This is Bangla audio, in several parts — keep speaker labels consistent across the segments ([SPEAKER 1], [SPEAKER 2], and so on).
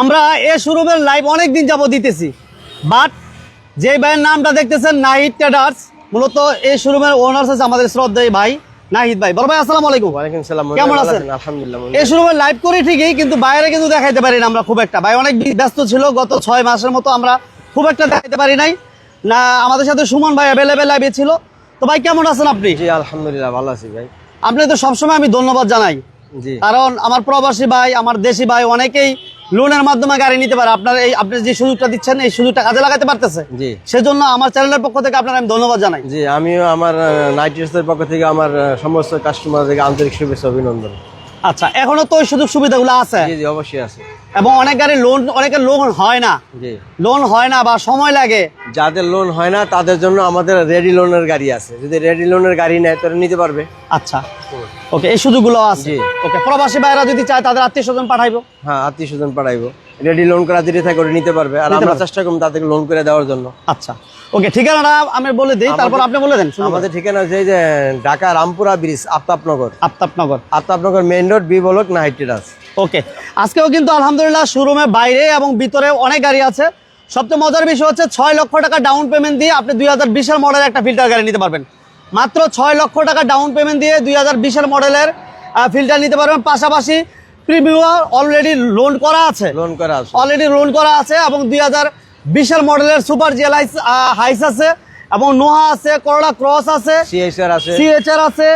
[SPEAKER 1] আমরা এ শোরুমের লাইভ অনেক দিন যাবত দিতেছি। বাট যে ভাইয়ের নামটা দেখতেছেন নাহিদ ট্রেডার্স মূলত এই শোরুমের ওনার্স আছে আমাদের শ্রদ্ধেয় ভাই নাহিদ ভাই। বড় ভাই আসসালামু আলাইকুম।
[SPEAKER 2] ওয়ালাইকুম সালাম
[SPEAKER 1] কেমন আছেন?
[SPEAKER 2] আলহামদুলিল্লাহ
[SPEAKER 1] এই শোরুমের লাইভ করি ঠিকই কিন্তু বাইরে কিন্তু দেখাইতে পারি না আমরা খুব একটা। ভাই অনেক ব্যস্ত ছিল গত ছয় মাসের মতো আমরা খুব একটা দেখাইতে পারি নাই। না আমাদের সাথে সুমন ভাই অ্যাভেলেবেল লাইভে ছিল। তো ভাই কেমন আছেন আপনি?
[SPEAKER 2] জি আলহামদুলিল্লাহ ভালো আছি ভাই।
[SPEAKER 1] আপনি তো সবসময় আমি ধন্যবাদ জানাই।
[SPEAKER 2] জি।
[SPEAKER 1] কারণ আমার প্রবাসী ভাই আমার দেশি ভাই অনেকেই লোনের মাধ্যমে গাড়ি নিতে পারে। আপনার এই আপনি যে সুযোগটা দিচ্ছেন এই সুযোগটা কাজে লাগাতে পারতেছে?
[SPEAKER 2] জি।
[SPEAKER 1] সেজন্য আমার চ্যানেলের পক্ষ থেকে আপনার আমি ধন্যবাদ জানাই।
[SPEAKER 2] জি আমিও আমার নাইট্রেসের পক্ষ থেকে আমার সমস্ত কাস্টমার থেকে আন্তরিক শুভেচ্ছা অভিনন্দন।
[SPEAKER 1] আচ্ছা এখনও তো ওই সুযোগ সুবিধাগুলো আছে?
[SPEAKER 2] জি জি অবশ্যই আছে।
[SPEAKER 1] এবং অনেক গাড়ি লোন অনেকের লোন হয় না। লোন হয় না বা সময় লাগে।
[SPEAKER 2] যাদের লোন হয় না তাদের জন্য আমাদের রেডি লোনের গাড়ি আছে। যদি রেডি লোনের গাড়ি নেয় তারা নিতে পারবে।
[SPEAKER 1] আচ্ছা। ওকে এই সুযোগগুলো আছে। ওকে প্রবাসী ভাইরা যদি চায় তাদের আত্মীয় স্বজন পাঠাইবো।
[SPEAKER 2] হ্যাঁ আত্মীয় স্বজন পাঠাইবো। রেডি লোন করা যদি থাকে ওটা নিতে পারবে। আর আমরা। চেষ্টা করব তাদেরকে লোন করে দেওয়ার জন্য।
[SPEAKER 1] আচ্ছা। ওকে ঠিকানাটা আমি বলে দিই তারপর আপনি বলে দেন
[SPEAKER 2] আমাদের ঠিকানা হচ্ছে যে Dhaka Rampura bridge Aftabnagar.
[SPEAKER 1] Aftabnagar.
[SPEAKER 2] Aftabnagar main road B block না হাইটেরাস
[SPEAKER 1] ওকে আজকেও কিন্তু আলহামদুলিল্লাহ শোরুমে বাইরে এবং ভিতরে অনেক গাড়ি আছে। সবচেয়ে মজার বিষয় হচ্ছে ছয় লক্ষ টাকা ডাউন পেমেন্ট দিয়ে আপনি দুই হাজার বিশের মডেলের একটা ফিল্টার গাড়ি নিতে পারবেন। মাত্র ছয় লক্ষ টাকা ডাউন পেমেন্ট দিয়ে দুই হাজার বিশের মডেলের ফিল্টার নিতে পারবেন। পাশাপাশি প্রিমিয়ার অলরেডি লোন করা আছে।
[SPEAKER 2] লোন করা আছে।
[SPEAKER 1] অলরেডি লোন করা আছে এবং দুই হাজার বিশের মডেলের সুপার জিএলআই হাইস আছে এবং নোহা আছে করোলা ক্রস আছে
[SPEAKER 2] সিএসআর আছে।
[SPEAKER 1] সিএচআর আছে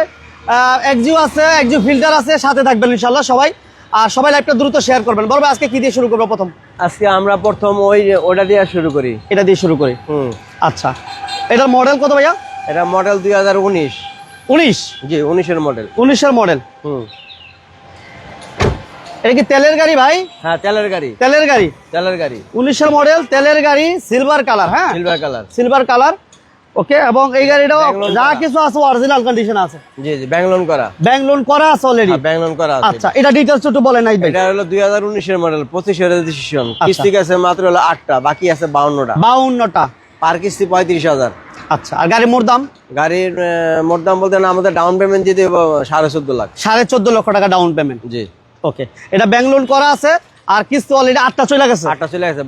[SPEAKER 1] এক্সিউ আছে এক্সিউ ফিল্টার আছে সাথে থাকবেন ইনশাল্লাহ সবাই। আর সবাই লাইভটা দ্রুত শেয়ার করবেন। বলবে আজকে কি দিয়ে শুরু করব প্রথম?
[SPEAKER 2] আজকে আমরা প্রথম ওই ওটা দিয়ে শুরু করি।
[SPEAKER 1] এটা দিয়ে শুরু করি।
[SPEAKER 2] হুম।
[SPEAKER 1] আচ্ছা। এটার মডেল কত ভাইয়া?
[SPEAKER 2] এটা মডেল দুই হাজার উনিশ।
[SPEAKER 1] উনিশ?
[SPEAKER 2] জি উনিশের মডেল
[SPEAKER 1] উনিশের মডেল
[SPEAKER 2] হুম।
[SPEAKER 1] এটা কি তেলের গাড়ি ভাই?
[SPEAKER 2] হ্যাঁ তেলের গাড়ি।
[SPEAKER 1] তেলের গাড়ি।
[SPEAKER 2] তেলের গাড়ি।
[SPEAKER 1] উনিশের মডেল তেলের গাড়ি সিলভার কালার হ্যাঁ?
[SPEAKER 2] Silver colour
[SPEAKER 1] silver colour okay এবং এই গাড়িটাও যা কিছু আছে অরিজিনাল কন্ডিশন আছে।
[SPEAKER 2] জি জি ব্যাংক লোন করা।
[SPEAKER 1] ব্যাংক লোন করা আছে অলরেডি
[SPEAKER 2] হ্যাঁ, ব্যাংক লোন করা আছে।
[SPEAKER 1] আচ্ছা এটা ডিটেলস একটু বলেন নাই ভাই
[SPEAKER 2] এটা হলো দুই হাজার উনিশের মডেল পঁচিশের রেজিস্ট্রেশন
[SPEAKER 1] আচ্ছা।
[SPEAKER 2] কিস্তি আছে মাত্র হলো বাকি আছে বাউন্নটা।
[SPEAKER 1] বাউন্নটা।
[SPEAKER 2] পার কিস্তি পঁয়ত্রিশ হাজার।
[SPEAKER 1] আচ্ছা আর গাড়ির মোট দাম?
[SPEAKER 2] গাড়ির মোট দাম বলতে না আমাদের ডাউন পেমেন্ট সাড়ে চোদ্দ লাখ।
[SPEAKER 1] সাড়ে চোদ্দ লক্ষ টাকা ডাউন পেমেন্ট
[SPEAKER 2] জি।
[SPEAKER 1] ওকে এটা ব্যাংক লোন করা আছে আর কিস্তি অলরেডি আটটা চলে গেছে।
[SPEAKER 2] আটটা চলে গেছে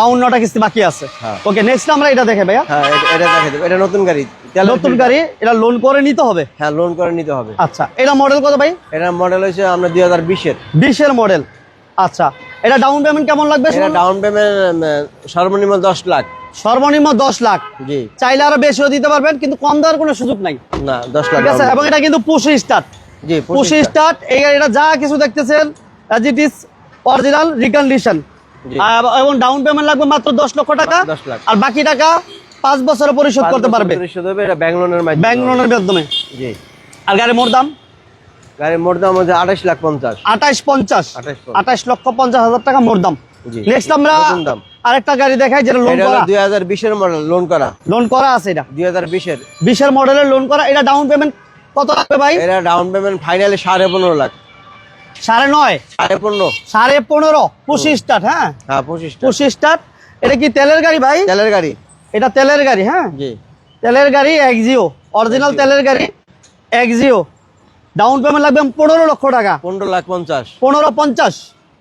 [SPEAKER 2] বাউন্নটা
[SPEAKER 1] কিস্তি বাকি আছে।
[SPEAKER 2] হ্যাঁ।
[SPEAKER 1] ওকে নেক্সট আমরা এটা দেখে ভাইয়া।
[SPEAKER 2] হ্যাঁ এটা- এটা দেখে দেবো। এটা নতুন গাড়ি।
[SPEAKER 1] নতুন গাড়ি এটা লোন করে নিতে হবে।
[SPEAKER 2] হ্যাঁ লোন করে নিতে হবে।
[SPEAKER 1] আচ্ছা এটা মডেল কত ভাই?
[SPEAKER 2] এটা মডেল হচ্ছে আমরা দুই হাজার বিশের
[SPEAKER 1] বিশের মডেল আচ্ছা এটা ডাউন পেমেন্ট কেমন লাগবে
[SPEAKER 2] এটা ডাউন পেমেন্ট সর্বনিম্ন দশ লাখ।
[SPEAKER 1] সর্বনিম্ন দশ লাখ।
[SPEAKER 2] জি।
[SPEAKER 1] চাইলে আরও বেশিও দিতে পারবেন কিন্তু কম দেওয়ার কোনো সুযোগ নাই।
[SPEAKER 2] না দশ লাখ
[SPEAKER 1] ঠিক আছে এবং এটা কিন্তু পুশি স্টার্ট
[SPEAKER 2] জি
[SPEAKER 1] পুশি স্টার্ট এই গাড়িটা যা কিছু দেখতেছেন as it is original recondition. এবং ডাউন পেমেন্ট লাগবে মাত্র দশ লক্ষ টাকা। আর বাকি টাকা পাঁচ বছরে পরিশোধ করতে পারবে।
[SPEAKER 2] ব্যাংক লোনের মাধ্যমে
[SPEAKER 1] ব্যাংক লোনের মাধ্যমে। আর গাড়ির মোট দাম?
[SPEAKER 2] গাড়ির মোট দাম হচ্ছে আঠাশ লাখ পঞ্চাশ।
[SPEAKER 1] আঠাশ পঞ্চাশ। আঠাশ লক্ষ পঞ্চাশ হাজার টাকা মোট দাম। নেক্সট আমরা আরেকটা গাড়ি দেখাই যেটা লোন করা।
[SPEAKER 2] হাজার বিশের মডেল লোন করা।
[SPEAKER 1] লোন করা আছে এটা।
[SPEAKER 2] দুই হাজার বিশের।
[SPEAKER 1] বিশের মডেলের লোন করা। এটা ডাউন পেমেন্ট কত লাগবে ভাই?
[SPEAKER 2] এটা ডাউন পেমেন্ট ফাইনালি সাড়ে পনেরো লাখ।
[SPEAKER 1] সাড়ে নয়?
[SPEAKER 2] সাড়ে পনেরো।
[SPEAKER 1] সাড়ে পনেরো। পঁচিশ স্টার্ট হ্যাঁ?
[SPEAKER 2] হ্যাঁ পঁচিশটা
[SPEAKER 1] পঁচিশ স্টার্ট। এটা কি তেলের গাড়ি ভাই?
[SPEAKER 2] তেলের গাড়ি।
[SPEAKER 1] এটা তেলের গাড়ি হ্যাঁ?
[SPEAKER 2] জি।
[SPEAKER 1] তেলের গাড়ি এক্সিও অরিজিনাল তেলের গাড়ি এক্সিও ডাউন পেমেন্ট লাগবে পনেরো লক্ষ টাকা।
[SPEAKER 2] পনেরো লাখ পঞ্চাশ।
[SPEAKER 1] পনেরো পঞ্চাশ।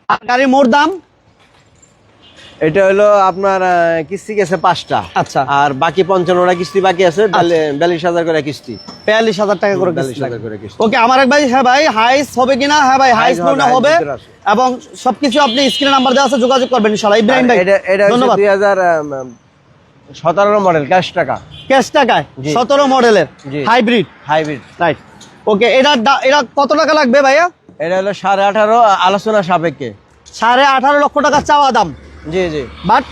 [SPEAKER 1] আর গাড়ির মোট দাম?
[SPEAKER 2] এটা হলো আপনার কিস্তি গেছে পাঁচটা।
[SPEAKER 1] আচ্ছা।
[SPEAKER 2] আর বাকি পঞ্চান্নটা কিস্তি বাকি আছে বিয়াল্লিশ হাজার করে কিস্তি।
[SPEAKER 1] বিয়াল্লিশ হাজার টাকা করে ওকে আমার এক ভাই হ্যাঁ ভাই হাইস হবে কিনা? হ্যাঁ ভাই হাইস
[SPEAKER 2] Highs হবে,
[SPEAKER 1] এবং সবকিছু আপনি স্ক্রিনে নাম্বার দেওয়া আছে যোগাযোগ করবেন ইনশাআল্লাহ। ইব্রাহিম ভাই
[SPEAKER 2] এটা
[SPEAKER 1] ধন্যবাদ।
[SPEAKER 2] দুই হাজার সতেরো মডেল ক্যাশ টাকা।
[SPEAKER 1] ক্যাশ টাকায়? সতেরো মডেলের হাইব্রিড
[SPEAKER 2] হাইব্রিড
[SPEAKER 1] রাইট ওকে এটা এটা কত টাকা লাগবে ভাইয়া?
[SPEAKER 2] এটা হলো সাড়ে আঠারো আলোচনা সাপেক্ষে।
[SPEAKER 1] সাড়ে আঠারো লক্ষ টাকা চাওয়া দাম।
[SPEAKER 2] জি জি।
[SPEAKER 1] বাট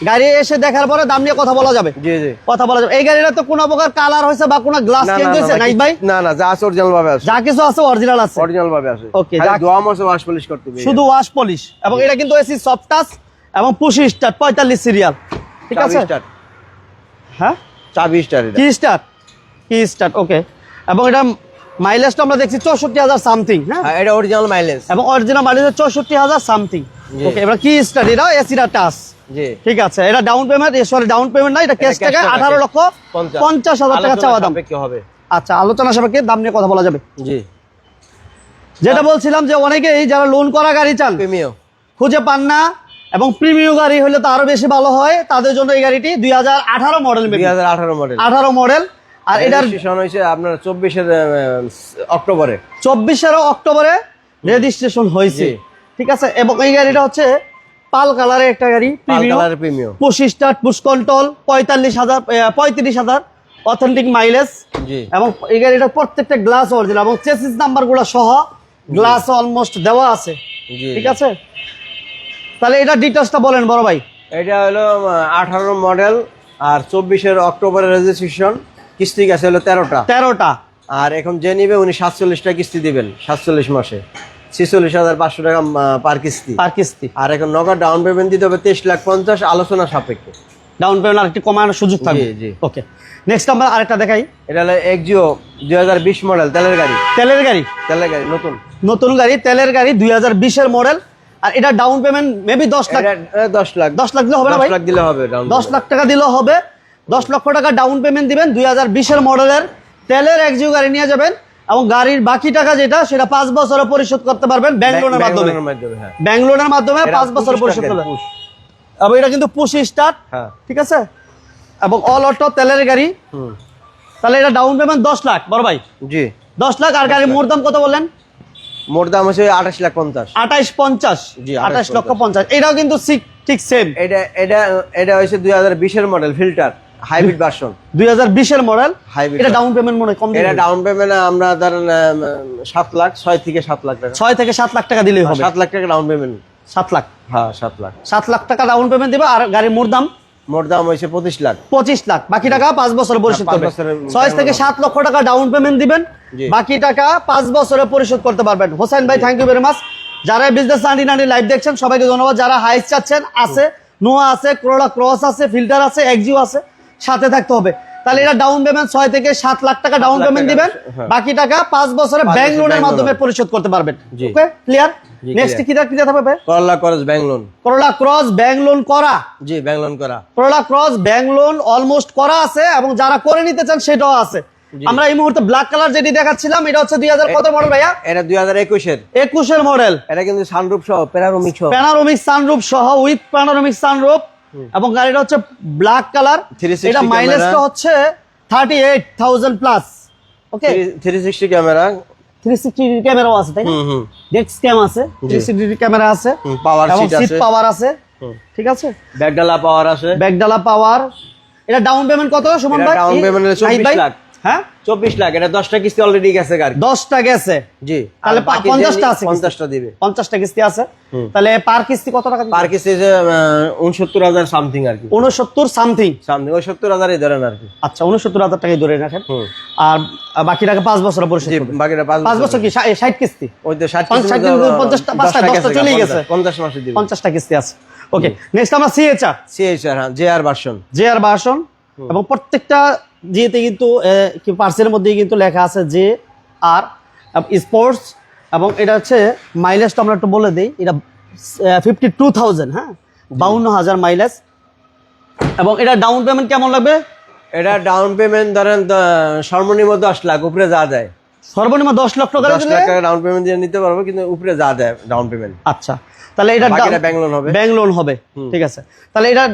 [SPEAKER 1] গাড়ি এসে দেখার পরে দাম নিয়ে কথা বলা যাবে।
[SPEAKER 2] জি জি।
[SPEAKER 1] কথা বলা যাবে। এই গাড়িটা তো কোনো প্রকার কালার হয়েছে বা কোনো গ্লাস চেঞ্জ হয়েছে?
[SPEAKER 2] না,
[SPEAKER 1] নাইট ভাই।
[SPEAKER 2] না না যা আছে অরিজিনাল ভাবে আছে
[SPEAKER 1] যা কিছু আছে অরিজিনাল আছে।
[SPEAKER 2] অরিজিনাল ভাবে আছে খালি
[SPEAKER 1] যা-
[SPEAKER 2] দোয়া মশে ওয়াশ পলিশ করতে হবে
[SPEAKER 1] শুধু ওয়াশ পলিশ এবং এটা কিন্তু এসি সফট টাচ এবং পুশি স্টার্ট পঁয়তাল্লিশ সিরিয়াল ঠিক আছে?
[SPEAKER 2] স্টার্ট
[SPEAKER 1] হ্যাঁ?
[SPEAKER 2] চাবি স্টার্ট এটা।
[SPEAKER 1] কি স্টার্ট কি স্টার্ট ওকে এবং এটা মাইলেজটা আমরা দেখছি চৌষট্টি হাজার সামথিং হ্যাঁ?
[SPEAKER 2] হ্যাঁ, এটা অরিজিনাল মাইলেজ
[SPEAKER 1] এবং অরিজিনাল মাইলেজ চৌষট্টি হাজার সামথিং ওকে এবার কি স্টার্ট এটা এসিটা টাচ ঠিক আছে এটা down payment sorry down payment না এটা ক্যাশ টাকা আঠারো লক্ষ
[SPEAKER 2] পঞ্চাশ।
[SPEAKER 1] হাজার টাকা চাওয়া দাম।
[SPEAKER 2] সাপেক্ষে হবে।
[SPEAKER 1] আচ্ছা আলোচনা সাপেক্ষে দাম নিয়ে কথা বলা যাবে।
[SPEAKER 2] জি।
[SPEAKER 1] যেটা বলছিলাম যে অনেকেই যারা লোন করা গাড়ি চান
[SPEAKER 2] প্রিমিও
[SPEAKER 1] খুঁজে পান না এবং প্রিমিয়াম গাড়ি হলে তো আরও বেশি ভালো হয় তাদের জন্য এই গাড়িটি দুই হাজার আঠারো মডেল
[SPEAKER 2] দুই হাজার আঠারো মডেল
[SPEAKER 1] আঠারো মডেল আর এটার
[SPEAKER 2] হয়েছে আপনার চব্বিশের অক্টোবরে।
[SPEAKER 1] চব্বিশের অক্টোবরে রেজিস্ট্রেশন হয়েছে। ঠিক আছে এবং এই গাড়িটা হচ্ছে পাল কালারের একটা গাড়ি
[SPEAKER 2] পাল
[SPEAKER 1] প্রিমিয়াম পঁচিশ স্টার পুশ কন্ট্রোল পঁয়তাল্লিশ হাজার পঁয়ত্রিশ হাজার অথেন্টিক মাইলেজ এবং এই গাড়িটার প্রত্যেকটা গ্লাস অরিজিনাল এবং চেসিস নাম্বারগুলো সহ গ্লাস অলমোস্ট দেওয়া আছে। ঠিক আছে? তাহলে এটা ডিটেলসটা বলেন বড় ভাই।
[SPEAKER 2] এটা হলো আঠারো মডেল আর চব্বিশের অক্টোবরে রেজিস্ট্রেশন কিস্তি গেছে হলো তেরোটা।
[SPEAKER 1] তেরোটা।
[SPEAKER 2] আর এখন যে নিবে উনি সাতচল্লিশটা কিস্তি দিবেন সাতচল্লিশ মাসে। ছিচল্লিশ হাজার পাঁচশো টাকা পার কিস্তি।
[SPEAKER 1] পার কিস্তি।
[SPEAKER 2] আর এখন নগদ ডাউন পেমেন্ট দিতে হবে তেইশ লাখ পঞ্চাশ আলোচনা সাপেক্ষে।
[SPEAKER 1] ডাউন পেমেন্ট আরেকটি কমানোর সুযোগ থাকবে?
[SPEAKER 2] জি।
[SPEAKER 1] ওকে নেক্সট আমরা আরেকটা দেখাই।
[SPEAKER 2] এটা হলো এক্সিও দুই হাজার বিশ মডেল তেলের গাড়ি।
[SPEAKER 1] তেলের গাড়ি?
[SPEAKER 2] তেলের গাড়ি নতুন।
[SPEAKER 1] নতুন গাড়ি তেলের গাড়ি দুই হাজার বিশের মডেল আর এটা ডাউন পেমেন্ট মেবি দশ লাখ।
[SPEAKER 2] দশ লাখ।
[SPEAKER 1] দশ লাখ দিলে হবে না
[SPEAKER 2] দশ
[SPEAKER 1] ভাই?
[SPEAKER 2] লাখ দিলে হবে
[SPEAKER 1] দশ লাখ টাকা দিলেও হবে। দশ লক্ষ টাকা ডাউন পেমেন্ট দিবেন দুই হাজার বিশের মডেলের তেলের একজিও গাড়ি নিয়ে যাবেন। এবং গাড়ির বাকি টাকা যেটা সেটা পাঁচ বছরে পরিশোধ করতে পারবেন ব্যাংক লোনের মাধ্যমে।
[SPEAKER 2] হ্যাঁ।
[SPEAKER 1] ব্যাংক লোনের মাধ্যমে পাঁচ বছর পরিশোধ করবেন এবং এটা কিন্তু পুশ স্টার্ট
[SPEAKER 2] হ্যাঁ।
[SPEAKER 1] ঠিক আছে? এবং অল অটো তেলের গাড়ি।
[SPEAKER 2] হুম।
[SPEAKER 1] তাহলে এটা ডাউন পেমেন্ট দশ লাখ বড় ভাই।
[SPEAKER 2] জি।
[SPEAKER 1] দশ লাখ আর গাড়ির মোট দাম কত বললেন?
[SPEAKER 2] মোট দাম হচ্ছে আঠাশ লাখ পঞ্চাশ।
[SPEAKER 1] আঠাইশ পঞ্চাশ।
[SPEAKER 2] জি,
[SPEAKER 1] আঠাইশ
[SPEAKER 2] 28
[SPEAKER 1] লক্ষ পঞ্চাশ। এটাও কিন্তু ঠিক সেম
[SPEAKER 2] এটা এটা এটা হচ্ছে দুই হাজার বিশের মডেল ফিল্টার হাইব্রিড ভার্সন
[SPEAKER 1] দুই হাজার বিশের মডেল
[SPEAKER 2] Hybrid
[SPEAKER 1] এটা ডাউন পেমেন্ট মনে কম
[SPEAKER 2] এটা ডাউন পেমেন্ট আমরা ধরেন আম, সাত লাখ ছয় থেকে সাত লাখ টাকা।
[SPEAKER 1] ছয় থেকে সাত লাখ টাকা দিলেই হবে।
[SPEAKER 2] সাত লাখ টাকা ডাউন পেমেন্ট
[SPEAKER 1] সাত লাখ?
[SPEAKER 2] হ্যাঁ সাত লাখ।
[SPEAKER 1] সাত লাখ টাকা ডাউন পেমেন্ট দিবে আর গাড়ির মোট দাম?
[SPEAKER 2] মোট দাম হয়েছে পঁচিশ লাখ।
[SPEAKER 1] পঁচিশ লাখ। বাকি টাকা পাঁচ বছরে পরিশোধ
[SPEAKER 2] পাঁচ
[SPEAKER 1] করবে।
[SPEAKER 2] বছরের
[SPEAKER 1] থেকে সাত লক্ষ টাকা ডাউন পেমেন্ট দিবেন। বাকি টাকা পাঁচ বছরে পরিশোধ করতে পারবেন। হোসেন ভাই থ্যাংক ইউ ভেরি মাচ যারা বিজনেস নাইনটি নাইনটি লাইভ দেখছেন সবাইকে ধন্যবাদ। যারা হাইস চাচ্ছেন আছে। নোয়া আছে ক্রোলা ক্রস আছে ফিল্টার আছে এক্সিও আছে। সাথে থাকতে হবে। তাহলে এটা ডাউন পেমেন্ট ছয় থেকে সাত লাখ টাকা ডাউন পেমেন্ট দিবেন।
[SPEAKER 2] হ্যাঁ।
[SPEAKER 1] বাকি টাকা পাঁচ বছরে ব্যাংক লোনের মাধ্যমে পরিশোধ করতে পারবেন। ওকে ক্লিয়ার নেক্সট কি কি দিতে
[SPEAKER 2] Corolla Cross bank loan
[SPEAKER 1] Corolla Cross bank loan করা।
[SPEAKER 2] জি ব্যাংক লোন করা।
[SPEAKER 1] Corolla Cross bank loan almost করা আছে এবং যারা করে নিতে চান সেটাও আছে। আমরা এই মুহূর্তে ব্ল্যাক কালার যেটি দেখাচ্ছিলাম এটা হচ্ছে দুই হাজার কত মডেল ভাইয়া?
[SPEAKER 2] এটা দুই হাজার একুশের।
[SPEAKER 1] একুশের মডেল
[SPEAKER 2] এটা কিন্তু সানরূপ সহ সহ।
[SPEAKER 1] প্যানারোমিক সানরুফ সহ উইথ প্যানারোমিক সানরুফ এবং গাড়িটা হচ্ছে ব্ল্যাক কালার
[SPEAKER 2] 360
[SPEAKER 1] এটা মাইলেজটা। হচ্ছে thirty eight thousand plus okay
[SPEAKER 2] three sixty camera
[SPEAKER 1] three sixty ক্যামেরাও আছে তাই না? ডেক্স ক্যাম আছে থ্রি সিক্সটি ক্যামেরা আছে।
[SPEAKER 2] পাওয়ার সিট
[SPEAKER 1] সিট পাওয়ার আছে। ঠিক আছে?
[SPEAKER 2] ব্যাগডালা পাওয়ার আছে।
[SPEAKER 1] ব্যাগডালা পাওয়ার এটা ডাউন পেমেন্ট কত সুমন ভাই?
[SPEAKER 2] Down
[SPEAKER 1] payment
[SPEAKER 2] payment 24 lakh.
[SPEAKER 1] হ্যাঁ?
[SPEAKER 2] চব্বিশ লাখ এটা দশটা কিস্তি অলরেডি গেছে গাড়ি
[SPEAKER 1] দশটা গেছে?
[SPEAKER 2] জি।
[SPEAKER 1] তাহলে পঞ্চাশটা আছে।
[SPEAKER 2] পঞ্চাশটা দিবে।
[SPEAKER 1] পঞ্চাশটা কিস্তি আছে। তাহলে পার কিস্তি কত টাকা
[SPEAKER 2] পার কিস্তি উনসত্তর হাজার সামথিং আর কি।
[SPEAKER 1] উনসত্তর সামথিং
[SPEAKER 2] সামথিং ওই সত্তর হাজারই ধরেন আর কি।
[SPEAKER 1] আচ্ছা উনসত্তর হাজার টাকাই ধরে রাখেন। আর বাকি টাকা পাঁচ বছর পরিশোধ।
[SPEAKER 2] বাকিটা পাঁচ
[SPEAKER 1] বছর কি? ষাট কিস্তি?
[SPEAKER 2] ওই তো ষাট
[SPEAKER 1] পঞ্চাশটা, পাঁচটা,
[SPEAKER 2] দশটা
[SPEAKER 1] চলেই গেছে।
[SPEAKER 2] পঞ্চাশ মাসে দিবে।
[SPEAKER 1] পঞ্চাশটা কিস্তি আছে। ওকে নেক্সট আমরা সিএচআর
[SPEAKER 2] সিএইচআর হ্যাঁ G R version
[SPEAKER 1] G R version এবং প্রত্যেকটা জিতে কিন্তু পার্সেলের মধ্যেই কিন্তু লেখা আছে জে আর স্পোর্টস এবং এটা হচ্ছে মাইলেজটা আমরা একটু বলে দিই এটা ফিফটি টু থাউজেন্ড হ্যাঁ? বাউন্ন হাজার মাইলেজ। এবং এটা ডাউন পেমেন্ট কেমন লাগবে?
[SPEAKER 2] এটা ডাউন পেমেন্ট ধরেন সর্বনিম্ন দশ লাখ উপরে যা দেয়।
[SPEAKER 1] সর্বনিম্ন দশ লক্ষ টাকা
[SPEAKER 2] দশ লাখ টাকা ডাউন পেমেন্ট দিয়ে নিতে পারব কিন্তু উপরে যা দেয় ডাউন পেমেন্ট
[SPEAKER 1] আচ্ছা। তাহলে এটা
[SPEAKER 2] ব্যাংক লোন হবে।
[SPEAKER 1] ব্যাংক লোন হবে ঠিক আছে। তাহলে এটা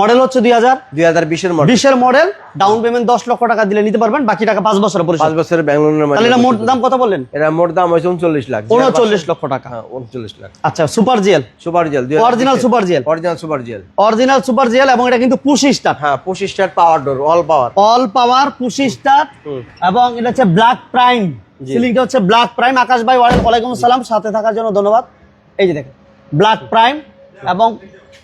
[SPEAKER 1] মডেল হচ্ছে দুই হাজার।
[SPEAKER 2] দুই হাজার বিশের মডেল
[SPEAKER 1] বিশের মডেল ডাউন পেমেন্ট দশ লক্ষ টাকা দিলে নিতে পারবেন বাকি টাকা পাঁচ বছরের পরিশোধ।
[SPEAKER 2] পাঁচ বছরের ব্যাংক লোনের
[SPEAKER 1] তাহলে এটা মোট দাম কত বললেন?
[SPEAKER 2] এটা মোট দাম হয়েছে উনচল্লিশ লাখ।
[SPEAKER 1] উনচল্লিশ লক্ষ টাকা।
[SPEAKER 2] হ্যাঁ উনচল্লিশ লাখ।
[SPEAKER 1] আচ্ছা super GL
[SPEAKER 2] super GL
[SPEAKER 1] original super GL
[SPEAKER 2] original super GL
[SPEAKER 1] original super GL এবং এটা কিন্তু পুশি স্টার
[SPEAKER 2] হ্যাঁ পঁচিশ star power door all power
[SPEAKER 1] all power push star এবং এটা হচ্ছে ব্ল্যাক প্রাইম সিলিংটা হচ্ছে ব্ল্যাক প্রাইম আকাশ ভাই ওয়ালাইকুম আসসালাম। সাথে থাকার জন্য ধন্যবাদ। এই যে দেখেন ব্ল্যাক প্রাইম এবং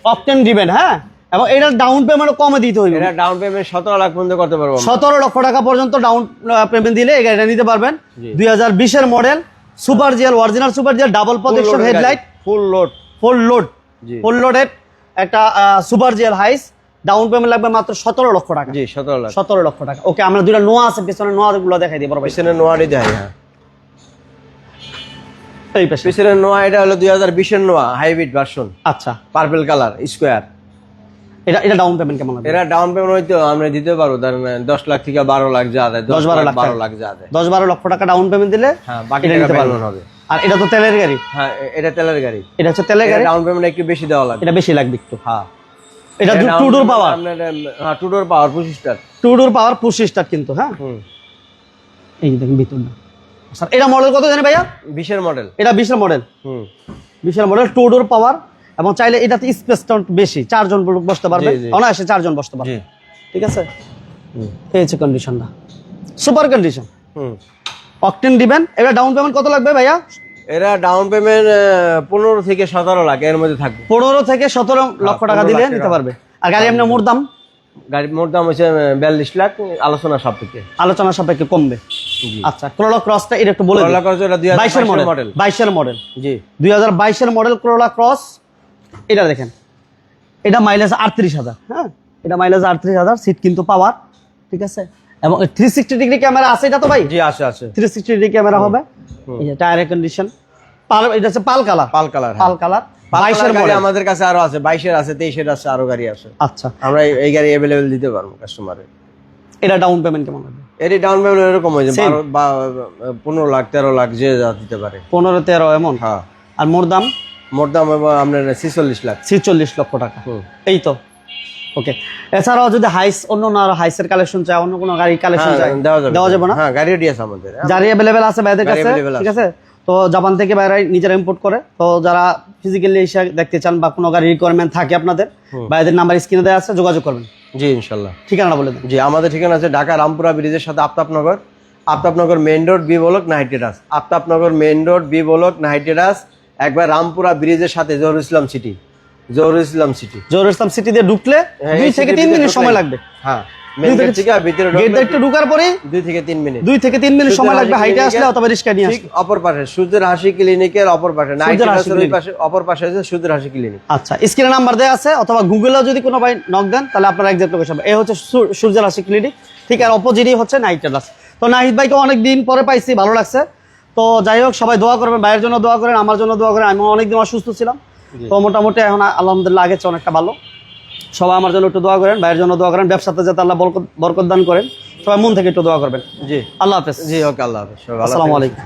[SPEAKER 1] অকটেন ডিবেন হ্যাঁ? এবং এটার ডাউন পেমেন্টও কমে দিতে হইবে।
[SPEAKER 2] এটা ডাউন পেমেন্ট সতেরো লাখ পর্যন্ত করতে পারব।
[SPEAKER 1] সতেরো লক্ষ টাকা পর্যন্ত ডাউন পেমেন্ট দিলে এই গাড়িটা নিতে পারবেন। দুই হাজার বিশের model super GL original super GL double projection headlight
[SPEAKER 2] full load
[SPEAKER 1] full load full loaded একটা super GL Hiace down payment লাগবে মাত্র সতেরো লক্ষ টাকা।
[SPEAKER 2] জি সতেরো লাখ।
[SPEAKER 1] সতেরো লক্ষ টাকা। ওকে আমরা দুইটা নোয়া আছে পিছনে নোয়া গুলো দেখাই দিই বড় ভাই।
[SPEAKER 2] পিছনে নোয়ারই দেয় হ্যাঁ।
[SPEAKER 1] এই পাশে।
[SPEAKER 2] পিছনে নোয়া এটা হলো দুই হাজার বিশের নোয়া হাইব্রিড ভার্সন
[SPEAKER 1] আচ্ছা।
[SPEAKER 2] পার্পল কালার স্কোয়ার
[SPEAKER 1] এটা এটা ডাউন পেমেন্ট কেমন লাগবে?
[SPEAKER 2] এরা ডাউন পেমেন্ট হয়তো আমরা দিতে পারব ধরেন দশ লাখ থেকে বারো লাখ যা দেয়
[SPEAKER 1] দশ বারো লাখ
[SPEAKER 2] বারো। লাখ যা দেয়।
[SPEAKER 1] দশ বারো লক্ষ টাকা ডাউন পেমেন্ট দিলে
[SPEAKER 2] হ্যাঁ বাকি টাকা
[SPEAKER 1] নিতে পারবেন।
[SPEAKER 2] হবে।
[SPEAKER 1] আর এটা তো তেলের গাড়ি।
[SPEAKER 2] হ্যাঁ এটা তেলের গাড়ি।
[SPEAKER 1] এটা হচ্ছে তেলের গাড়ি।
[SPEAKER 2] ডাউন পেমেন্ট একটু বেশি দেওয়া লাগবে।
[SPEAKER 1] এটা বেশি লাগবে একটু।
[SPEAKER 2] হ্যাঁ।
[SPEAKER 1] এটা
[SPEAKER 2] এটা
[SPEAKER 1] টু ডোর পাওয়ার
[SPEAKER 2] হ্যাঁ টু ডোর পাওয়ার পঁচিশটার
[SPEAKER 1] টু ডোর পাওয়ার পঁচিশ স্টার কিন্তু হ্যাঁ? এই দেখেন ভিতরটা। স্যার এটা মডেল কত জানি ভাইয়া?
[SPEAKER 2] বিশের মডেল
[SPEAKER 1] এটা বিশের মডেল
[SPEAKER 2] হুম।
[SPEAKER 1] বিশাল মডেল টু ডোর পাওয়ার এবং চাইলে এটাতে স্পেসটা বেশি চারজন বসতে পারবে। অনায়াসে চারজন বসতে পারবে। ঠিক আছে? এই হচ্ছে কন্ডিশনটা সুপার কন্ডিশন
[SPEAKER 2] হুম।
[SPEAKER 1] অকটেন দিবেন। এবার ডাউন পেমেন্ট কত লাগবে ভাইয়া?
[SPEAKER 2] এরা ডাউন পেমেন্ট পনেরো থেকে সতেরো লাখ এর মধ্যে থাকবে।
[SPEAKER 1] পনেরো থেকে সতেরো লক্ষ টাকা দিলে নিতে পারবে। আর গাড়ি এমনি মোট দাম?
[SPEAKER 2] গাড়ির মোট দাম হচ্ছে বিয়াল্লিশ লাখ আলোচনা সাপেক্ষে।
[SPEAKER 1] আলোচনা সাপেক্ষে কমবে। আচ্ছা ক্রোলা ক্রসটা এটা একটু বলে
[SPEAKER 2] এটা
[SPEAKER 1] বাইশের মডেল
[SPEAKER 2] মডেল
[SPEAKER 1] বাইশের মডেল
[SPEAKER 2] জি।
[SPEAKER 1] দুই হাজার বাইশের মডেল ক্রোলা ক্রস এটা দেখেন। এটা মাইলেজ আটত্রিশ হাজার হ্যাঁ? এটা মাইলেজ আটত্রিশ হাজার সিট কিন্তু পাওয়ার ঠিক আছে? এবং থ্রি সিক্সটি ডিগ্রি ক্যামেরা আছে এটা তো ভাই?
[SPEAKER 2] জি আছে আছে।
[SPEAKER 1] থ্রি সিক্সটি ডিগ্রি ক্যামেরা হবে। টায়ার কন্ডিশন পাল এটা হচ্ছে pearl colour
[SPEAKER 2] pearl colour
[SPEAKER 1] pearl colour
[SPEAKER 2] বাইশের গাড়ি আমাদের কাছে আরও আছে বাইশের আছে তেইশের আছে আরও গাড়ি আছে।
[SPEAKER 1] আচ্ছা।
[SPEAKER 2] আমরা এই- গাড়ি অ্যাভেলেবেল দিতে পারব কাস্টমারে
[SPEAKER 1] এটা ডাউন পেমেন্ট কেমন হবে?
[SPEAKER 2] এটি ডাউন পেমেন্ট এরকম হয়েছে
[SPEAKER 1] Same.
[SPEAKER 2] বারো বা পনেরো লাখ তেরো লাখ যে যা দিতে পারে।
[SPEAKER 1] পনেরো তেরো এমন?
[SPEAKER 2] হ্যাঁ।
[SPEAKER 1] আর মোর দাম?
[SPEAKER 2] মোট দাম আপনার ছিচল্লিশ লাখ।
[SPEAKER 1] ছিচল্লিশ লক্ষ টাকা। এই তো। ওকে এছাড়াও যদি হাইস অন্য না হাইসের কালেকশন চাই অন্য কোনো গাড়ি কালেকশন
[SPEAKER 2] হ্যাঁ,
[SPEAKER 1] চাই
[SPEAKER 2] দেওয়া যাবে।
[SPEAKER 1] যাবে না?
[SPEAKER 2] হ্যাঁ গাড়ি আছে আমাদের।
[SPEAKER 1] যারা অ্যাভেলেবেল আছে ভাইদের
[SPEAKER 2] গাড়ি
[SPEAKER 1] কাছে ঠিক আছে? তো জাপান থেকে বাইরে নিজেরা ইম্পোর্ট করে। তো যারা ফিজিক্যালি এসে দেখতে চান বা কোনো গাড়ি রিকোয়ারমেন্ট থাকে আপনাদের ভাইদের নাম্বার স্ক্রিনে দেওয়া আছে যোগাযোগ করবেন।
[SPEAKER 2] জি ইনশাল্লাহ।
[SPEAKER 1] ঠিকানা বলে দেন।
[SPEAKER 2] জি আমাদের ঠিকানা আছে ঢাকা রামপুরা ব্রিজের সাথে Aftabnagar. Aftabnagar main road B block নাইটেরাস Aftabnagar main road B block নাইটেরাস একবার রামপুরা ব্রিজের সাথে Zahur Islam city Zahur Islam city
[SPEAKER 1] Zahur Islam city দিয়ে ঢুকলে
[SPEAKER 2] হ্যাঁ,
[SPEAKER 1] দুই থেকে তিন মিনিট সময় লাগবে।
[SPEAKER 2] হ্যাঁ।
[SPEAKER 1] ঢুকার
[SPEAKER 2] দুই থেকে তিন মিনিট
[SPEAKER 1] দুই থেকে তিন মিনিট সময়
[SPEAKER 2] সূর্যের
[SPEAKER 1] লাগবে
[SPEAKER 2] হাসি
[SPEAKER 1] হাইটে আসলে অথবা রিক্সা নিয়ে
[SPEAKER 2] ঠিক অপর পাশে সূর্যের হাসি ক্লিনিকের অপর পাশে নাইটেরাসের ওই
[SPEAKER 1] clinic।
[SPEAKER 2] পাশে অপর পাশে আছে সূর্যের হাসি ক্লিনিক
[SPEAKER 1] আচ্ছা স্ক্রিনে নাম্বার দেওয়া আছে অথবা গুগলেও যদি কোনো ভাই নক দেন তাহলে আপনার একজাক্ট লোকেশন এই হচ্ছে সূর্যের হাসি ক্লিনিক ঠিক আর অপোজিটই হচ্ছে নাইট ক্লাস তো নাহিদ ভাইকে অনেক দিন পরে পাইছি ভালো লাগছে। তো যাই হোক সবাই দোয়া করবেন ভাইয়ের জন্য দোয়া করেন আমার জন্য দোয়া করেন আমি অনেকদিন অসুস্থ ছিলাম। তো মোটামুটি এখন আলহামদুলিল্লাহ আগের চেয়ে অনেকটা ভালো। সবাই আমার জন্য একটু দোয়া করেন ভাইয়ের জন্য দোয়া করেন ব্যবসাতে যাতে আল্লাহ বরকত বরকত দান করেন সবাই মন থেকে একটু দোয়া করবেন।
[SPEAKER 2] জি।
[SPEAKER 1] আল্লাহ হাফেজ।
[SPEAKER 2] জি ওকে আল্লাহ হাফেজ।
[SPEAKER 1] আসসালামু আলাইকুম।